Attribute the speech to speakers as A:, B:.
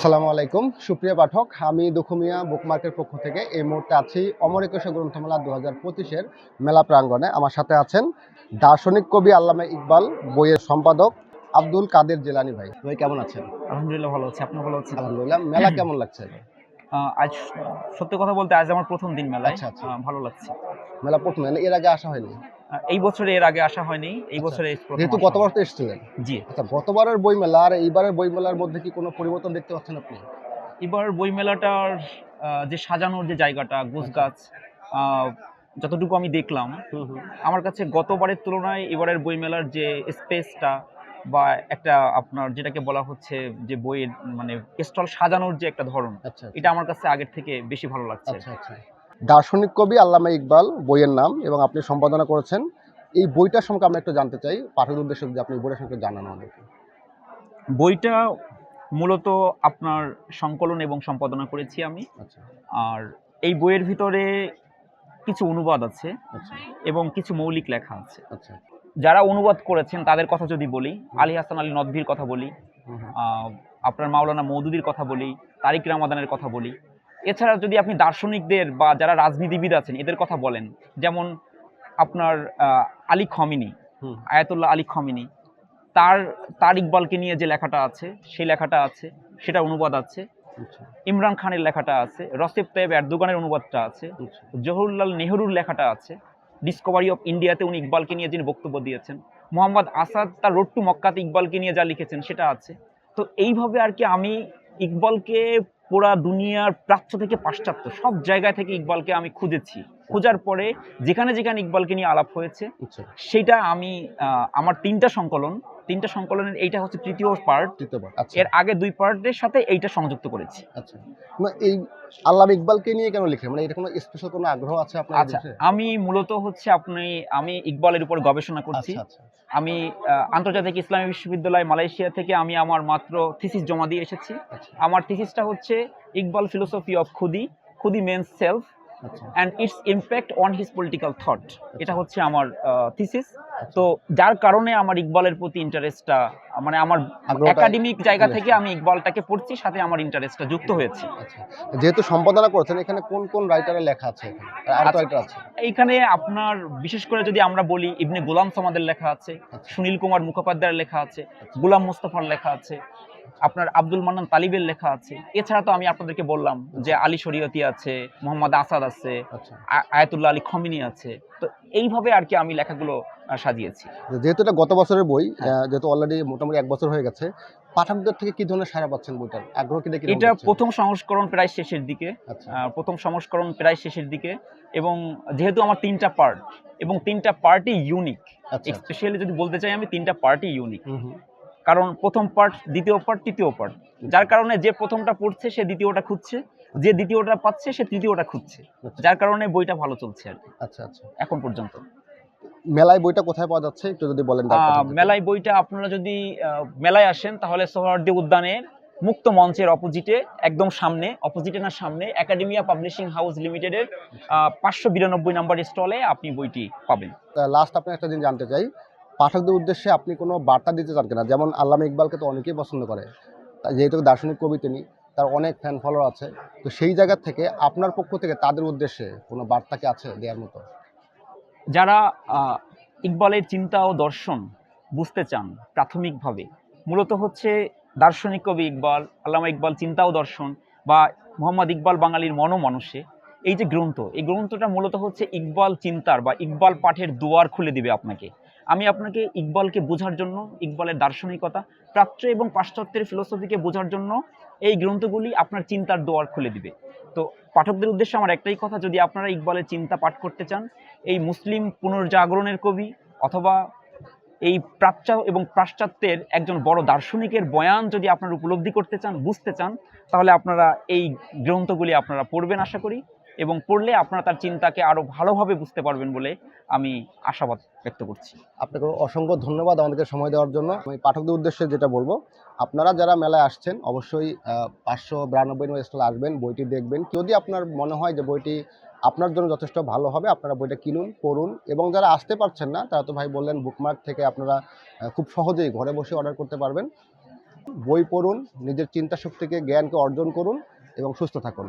A: আসসালামু আলাইকুম। সুপ্রিয় পাঠক আমি দুখুমিয়া বুকমার্কের পক্ষ থেকে এই মুহূর্তে আছি অমর একুশে গ্রন্থমেলা দু হাজার পঁচিশের মেলা প্রাঙ্গণে। আমার সাথে আছেন দার্শনিক কবি আল্লামা ইকবাল বইয়ের সম্পাদক আব্দুল কাদের জেলানি ভাই। ভাই কেমন আছেন?
B: আলহামদুলিল্লাহ ভালো আছি। আপনি ভালো আছেন?
A: আলহামদুলিল্লাহ। মেলা কেমন লাগছে?
B: আজ সত্যি কথা বলতে আজ আমার প্রথম দিন মেলা
A: আচ্ছা, আচ্ছা।
B: ভালো লাগছে।
A: মেলা প্রথমে এর আগে আসা হয়নি?
B: এই বছরে এর আগে আসা হয়নি এই
A: আচ্ছা।
B: বছরে
A: যেহেতু গতবার তো এসেছিলেন?
B: জি।
A: আচ্ছা গতবারের বই মেলা আর এইবারের বই মেলার মধ্যে কি কোনো পরিবর্তন দেখতে পাচ্ছেন আপনি?
B: এবার বই মেলাটার যে সাজানোর যে জায়গাটা গোছ
A: আচ্ছা।
B: গাছ যতটুকু আমি দেখলাম আমার কাছে গতবারের তুলনায় এবারের বই মেলার যে স্পেসটা বা একটা আপনার যেটাকে বলা হচ্ছে যে বইয়ের মানে স্টল সাজানোর যে একটা ধরন
A: আচ্ছা
B: এটা আমার কাছে আগের থেকে বেশি ভালো লাগছে।
A: দার্শনিক কবি আল্লামা ইকবাল বইয়ের নাম এবং আপনি সম্পাদনা করেছেন। এই বইটার সম্পর্কে আমরা একটু জানতে চাই। পাঠকের উদ্দেশ্যে যদি আপনি বইটার সম্পর্কে জানান আমাদেরকে।
B: বইটা মূলত আপনার সংকলন এবং সম্পাদনা করেছি আমি।
A: আচ্ছা।
B: আর এই বইয়ের ভিতরে কিছু অনুবাদ আছে
A: আচ্ছা।
B: এবং কিছু মৌলিক লেখা আছে।
A: আচ্ছা।
B: যারা অনুবাদ করেছেন তাদের কথা যদি বলি আলী হাসান আলী নদভির কথা বলি আপনার মাওলানা মৌদুদির কথা বলি তারিক রামাদানের কথা বলি এছাড়া যদি আপনি দার্শনিকদের বা যারা রাজনীতিবিদ আছেন এদের কথা বলেন যেমন আপনার Ali Khamenei Ayatollah Ali Khamenei তার তার ইকবালকে নিয়ে যে লেখাটা আছে সেই লেখাটা আছে সেটা অনুবাদ আছে।
A: আচ্ছা।
B: ইমরান খানের লেখাটা আছে রসেপ তাইব এরদোগানের অনুবাদটা আছে
A: আচ্ছা।
B: জওহরলাল নেহরুর লেখাটা আছে ডিসকভারি অফ ইন্ডিয়াতে উনি ইকবালকে নিয়ে যিনি বক্তব্য দিয়েছেন মোহাম্মদ আসাদ তার রোড টু মক্কাতে ইকবালকে নিয়ে যা লিখেছেন সেটা আছে। তো এইভাবে আর কি আমি ইকবালকে পুরা দুনিয়ার প্রাচ্য থেকে পাশ্চাত্য সব জায়গা থেকে ইকবালকে আমি খুঁজেছি। খোঁজার পরে যেখানে যেখানে ইকবালকে নিয়ে আলাপ হয়েছে
A: আচ্ছা।
B: সেটা আমি আমার তিনটা সংকলন তিনটা সংকলনের এইটা হচ্ছে তৃতীয় পার্ট
A: তৃতীয়বার আচ্ছা।
B: এর আগে দুই পার্টের সাথে এইটা সংযুক্ত করেছি।
A: আচ্ছা। মানে এই আল্লামা ইকবালকে নিয়ে কেন লিখে মানে এটা কোনো স্পেশাল কোনো আগ্রহ আছে আপনার
B: আচ্ছা আমি মূলত হচ্ছে আপনি আমি ইকবালের উপর গবেষণা করছি।
A: আচ্ছা আচ্ছা
B: আমি আন্তর্জাতিক ইসলামী বিশ্ববিদ্যালয় মালয়েশিয়া থেকে আমি আমার মাত্র থিসিস জমা দিয়ে এসেছি। আমার থিসিসটা হচ্ছে Iqbal philosophy of Khudi Khudi means self. And its impact on his political thought এটা হচ্ছে আমার থিসিস তো যার কারণে আমার ইকবালের প্রতি ইন্টারেস্টটা মানে আমার একাডেমিক জায়গা থেকে আমি ইকবালটাকে পড়ছি সাথে আমার ইন্টারেস্টটা যুক্ত হয়েছে।
A: আচ্ছা। যেহেতু সম্পাদনা করছেন এখানে কোন কোন রাইটারের লেখা আছে এখানে?
B: আচ্ছা। এইখানে আপনার বিশেষ করে যদি আমরা বলি ইবনে গোলাম সমাদের লেখা আছে
A: আচ্ছা।
B: সুনীল কুমার মুখোপাধ্যায়ের লেখা আছে গোলাম মোস্তফার লেখা আছে আপনার আব্দুল মান্নান তালিবের লেখা আছে। এছাড়া তো আমি আপনাদেরকে বললাম যে আলী শরীয়তি আছে মোহাম্মদ আসাদ আছে
A: আচ্ছা।
B: আয়াতুল্লাহ আলী খমিনি আছে। তো এইভাবে আর কি আমি লেখাগুলো সাজিয়েছি।
A: যেহেতু এটা গত বছরের বই। যেহেতু অলরেডি মোটামুটি এক বছর হয়ে গেছে পাঠকদের থেকে কি ধরনের সাড়া পাচ্ছেন বইটার আগ্রহ কি দেখে
B: এটা প্রথম সংস্করণ প্রায় শেষের দিকে
A: আচ্ছা।
B: প্রথম সংস্করণ প্রায় শেষের দিকে এবং যেহেতু আমার তিনটা পার্ট এবং তিনটা পার্টই ইউনিক স্পেশালি যদি বলতে চাই আমি তিনটা পার্টই ইউনিক কারণ প্রথম পার্ট দ্বিতীয় পার্ট তৃতীয় পার্ট যার কারণে যে প্রথমটা পড়ছে সে দ্বিতীয়টা খুঁজছে। যে দ্বিতীয়টা পাচ্ছে সে তৃতীয়টা খুঁজছে।
A: আচ্ছা।
B: যার কারণে বইটা ভালো চলছে আর
A: আচ্ছা আচ্ছা।
B: এখন পর্যন্ত।
A: মেলায় বইটা কোথায় পাওয়া যাচ্ছে? একটু যদি বলেন
B: মেলায় বইটা আপনারা যদি মেলায় আসেন তাহলে সোহরার্দি উদ্যানের মুক্ত মঞ্চের অপোজিটে একদম সামনে অপোজিটে না সামনে একাডেমিয়া পাবলিশিং হাউস লিমিটেডের পাঁচশো বিরানব্বই নাম্বার স্টলে আপনি বইটি পাবেন।
A: লাস্ট আপনার একটা দিন জানতে চাই। পাঠকদের উদ্দেশ্যে আপনি কোনো বার্তা দিতে চান কিনা? যেমন আল্লামা ইকবালকে তো অনেকেই পছন্দ করে। যেহেতু দার্শনিক কবি তিনি, তার অনেক ফ্যান ফলোয়ার আছে। তো সেই জায়গা থেকে আপনার পক্ষ থেকে তাদের উদ্দেশ্যে কোনো বার্তা কি আছে দেওয়ার মতো?
B: যারা ইকবালের চিন্তা ও দর্শন বুঝতে চান প্রাথমিকভাবে, মূলত হচ্ছে দার্শনিক কবি ইকবাল, আল্লামা ইকবাল চিন্তা ও দর্শন বা মোহাম্মদ ইকবাল বাঙালির মনমানুষে, এই যে গ্রন্থ, এই গ্রন্থটা মূলত হচ্ছে ইকবাল চিন্তার বা ইকবাল পাঠের দুয়ার খুলে দিবে আপনাকে। আমি আপনাকে ইকবালকে বোঝার জন্য, ইকবালের দার্শনিকতা, প্রাচ্য এবং পাশ্চাত্যের ফিলোসফিকে বোঝার জন্য এই গ্রন্থগুলি আপনার চিন্তার দোয়ার খুলে দিবে। তো পাঠকদের উদ্দেশ্যে আমার একটাই কথা, যদি আপনারা ইকবালের চিন্তা পাঠ করতে চান, এই মুসলিম পুনর্জাগরণের কবি অথবা এই প্রাচ্য এবং পাশ্চাত্যের একজন বড় দার্শনিকের বয়ান যদি আপনারা উপলব্ধি করতে চান, বুঝতে চান, তাহলে আপনারা এই গ্রন্থগুলি আপনারা পড়বেন আশা করি। এবং পড়লে আপনারা তার চিন্তাকে আরও ভালোভাবে বুঝতে পারবেন বলে আমি আশাবাদ ব্যক্ত করছি।
A: আপনাকে অসংখ্য ধন্যবাদ আমাদেরকে সময় দেওয়ার জন্য। আমি পাঠকদের উদ্দেশ্যে যেটা বলব, আপনারা যারা মেলায় আসছেন, অবশ্যই পাঁচশো বিরানব্বই নম্বর স্টলে আসবেন, বইটি দেখবেন। যদি আপনার মনে হয় যে বইটি আপনার জন্য যথেষ্ট ভালো হবে, আপনারা বইটা কিনুন, পড়ুন এবং যারা আসতে পারছেন না, তারা তো ভাই বললেন বুকমার্ক থেকে আপনারা খুব সহজেই ঘরে বসে অর্ডার করতে পারবেন। বই পড়ুন, নিজের চিন্তা শক্তিকে জ্ঞানকে অর্জন করুন এবং সুস্থ থাকুন।